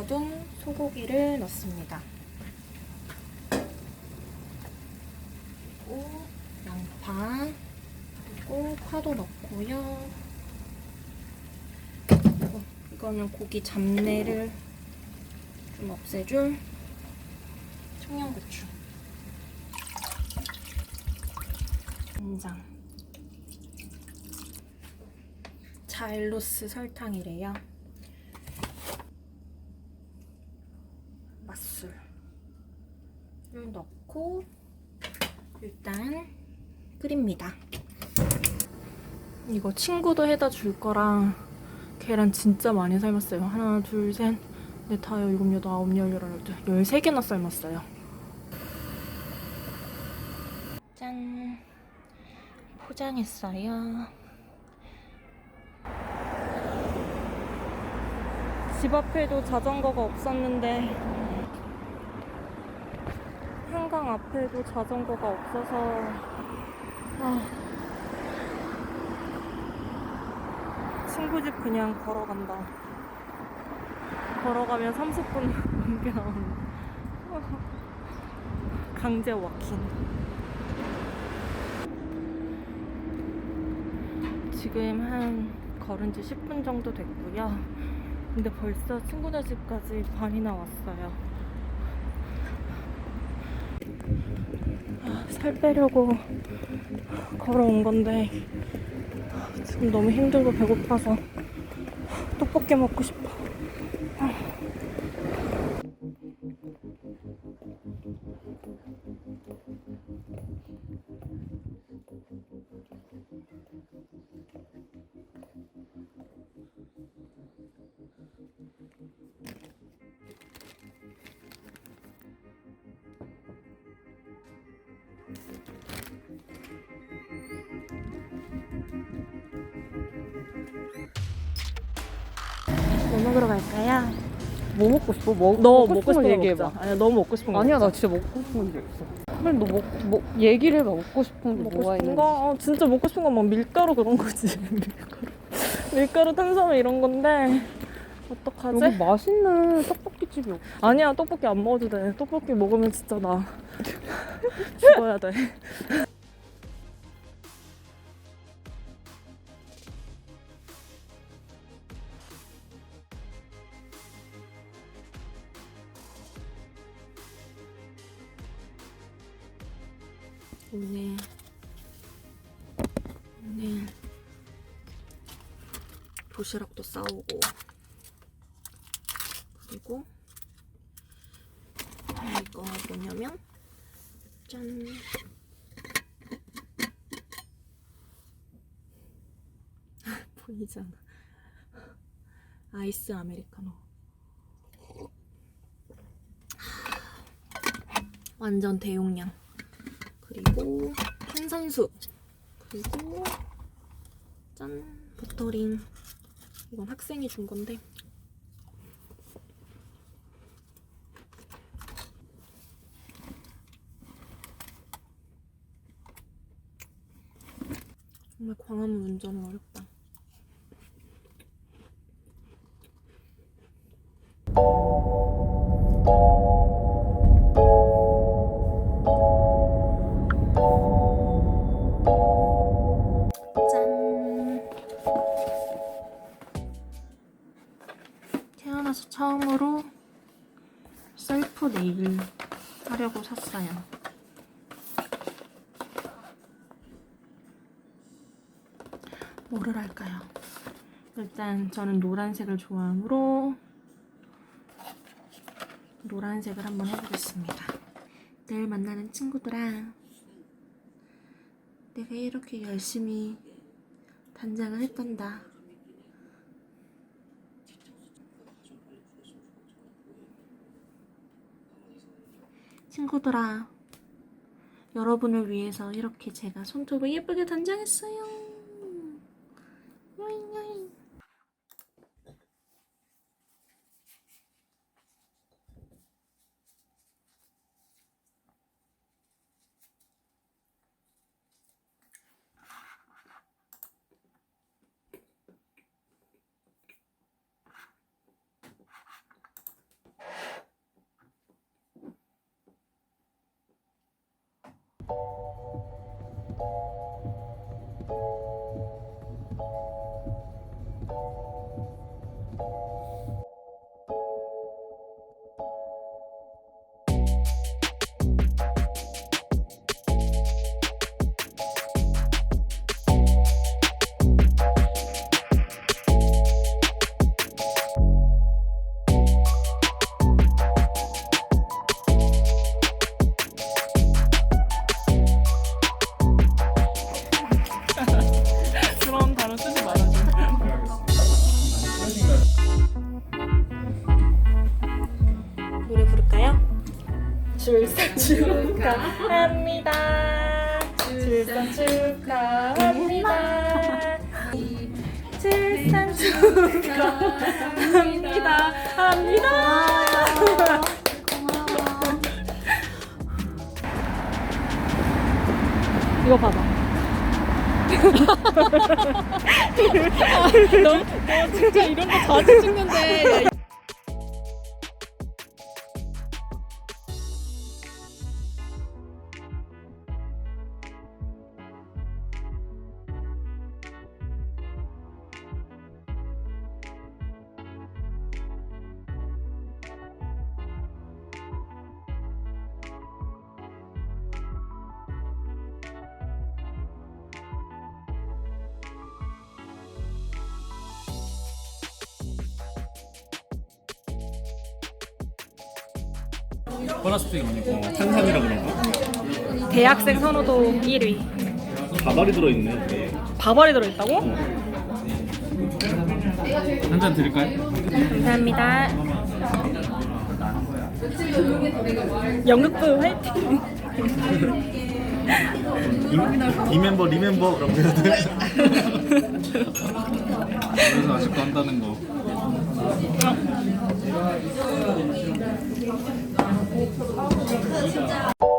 데쳐둔 소고기를 넣습니다. 그리고 양파 그리고 파도 넣고요. 그리고 이거는 고기 잡내를 좀 없애줄 청양고추. 간장. 자일로스 설탕이래요. 맛술을 넣고 일단 끓입니다. 이거 친구도 해다 줄 거랑 계란 진짜 많이 삶았어요. 하나, 둘, 셋, 넷, 다섯, 일곱, 여덟, 아홉, 열, 열하나, 열둘, 열세 개나 삶았어요. 짠. 포장했어요. 집 앞에도 자전거가 없었는데 한강 앞에도 자전거가 없어서 아, 친구 집 그냥 걸어간다. 걸어가면 30분 넘게 나오는 강제 워킹. 지금 한 걸은 지 10분 정도 됐고요. 근데 벌써 친구네 집까지 반이나 왔어요. 살 빼려고 걸어온 건데 지금 너무 힘들고 배고파서 떡볶이 먹고 싶어. 먹으러 갈까요? 뭐 먹고 싶어? 먹, 너 먹고, 먹고 싶은 싶은 거거 얘기해봐. 먹자. 아니야, 너무 먹고 싶은 거 아니야, 먹자. 나 진짜 먹고 싶은 게 있어. 빨리 너 먹, 뭐, 얘기를 해봐. 먹고 싶은 게 먹고 뭐가 싶은 있는지. 거? 어, 진짜 먹고 싶은 건 막 밀가루 그런 거지. 밀가루. 밀가루, 탄수화물 이런 건데 어떡하지? 여기 맛있는 떡볶이집이 없어. 아니야, 떡볶이 안 먹어도 돼. 떡볶이 먹으면 진짜 나 죽어야 돼. 오늘 오늘 도시락도 싸오고. 그리고 이거 뭐냐면 짠. 보이잖아. 아이스 아메리카노. 완전 대용량 그리고 탄산수. 그리고 짠. 버터링. 이건 학생이 준 건데. 정말 광화문 운전은 어렵다. 저는 노란색을 좋아하므로 노란색을 한번 해보겠습니다. 내일 만나는 친구들아 내가 이렇게 열심히 단장을 했단다. 친구들아 여러분을 위해서 이렇게 제가 손톱을 예쁘게 단장했어요. Thank you. 축하합니다. 출산 축하합니다. 출산 축하합니다. 합니다. 이거 봐봐. 너, 너 진짜 이런 거 자주 찍는데. 야, 플라스틱 아니고 탄산이라 그런가? 대학생 선호도 1위. 가발이 들어있네. 네. 바발이 들어있다고? 한 잔 드릴까요? 감사합니다. 연극부 화이팅! 이, 이 멤버 리멤버 거 해야 돼? 그래서 아직도 한다는 거. 진짜.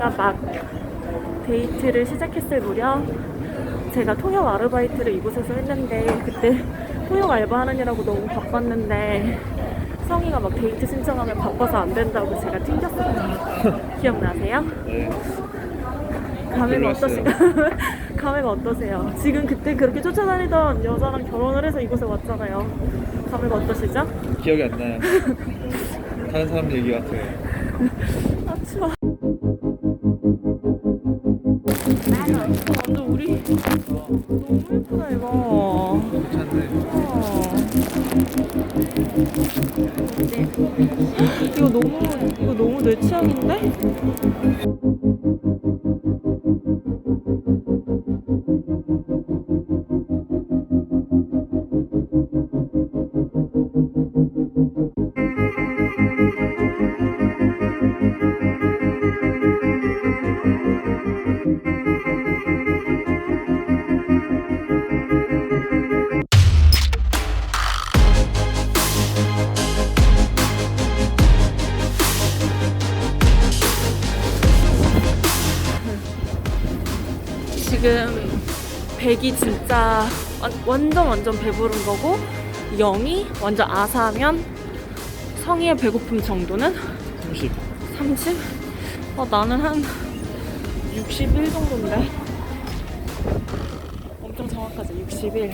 저희가 막 데이트를 시작했을 무렵 제가 통역 아르바이트를 이곳에서 했는데 그때 통역 알바하느냐고 너무 바빴는데 성희가 막 데이트 신청하면 바빠서 안 된다고 제가 튕겼었거든요. 기억나세요? 네. 감회가. 어떠세요? 감회가 어떠세요? 지금 그때 그렇게 쫓아다니던 여자랑 결혼을 해서 이곳에 왔잖아요. 감회가 어떠시죠? 기억이 안 나요. 다른 사람 얘기 같아요. 아 추워. 지금 100이 진짜 완- 완전 완전 배부른 거고 0이 완전 아사하면 성의의 배고픔 정도는 30 30? 어, 나는 한 61 정도인데. 엄청 정확하지 61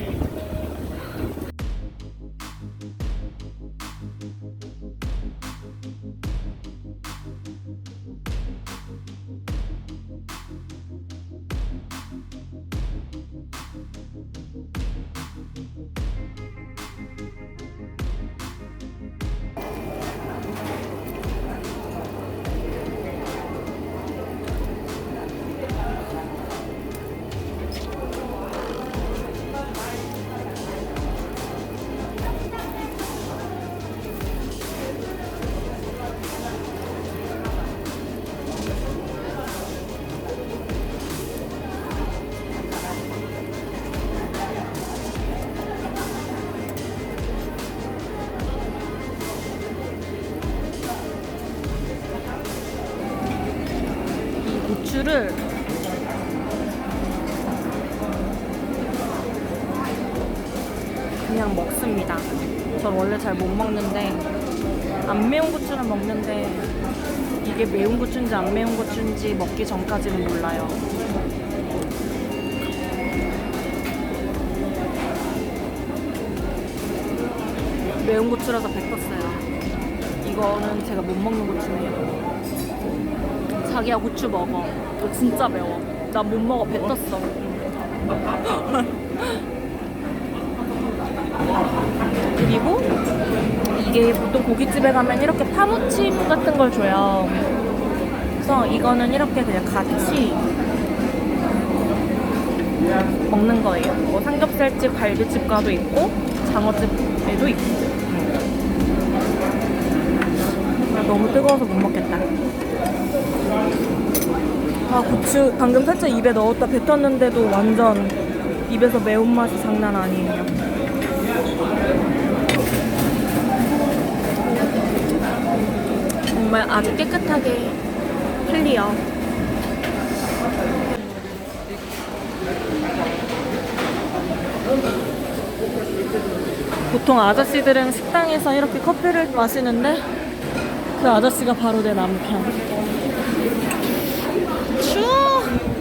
이 고추를 그냥 먹습니다. 전 원래 잘 못 먹는데 안 매운 고추는 먹는데 이게 매운 고추인지 안 매운 고추인지 먹기 전까지는 몰라요. 매운 고추라서 뱉었어요. 이거는 제가 못 먹는 고추네요. 자기야 고추 먹어. 너 진짜 매워. 나 못 먹어 뱉었어. 그리고 이게 보통 고깃집에 가면 이렇게 파무침 같은 걸 줘요. 그래서 이거는 이렇게 그냥 같이 먹는 거예요. 뭐 삼겹살집, 갈비집 가도 있고 장어집에도 있고. 아, 너무 뜨거워서 못 먹겠다. 아 고추 방금 살짝 입에 넣었다 뱉었는데도 완전 입에서 매운맛이 장난 아니에요. 정말 아주 깨끗하게 클리어. 보통 아저씨들은 식당에서 이렇게 커피를 마시는데 그 아저씨가 바로 내 남편. Bonjour.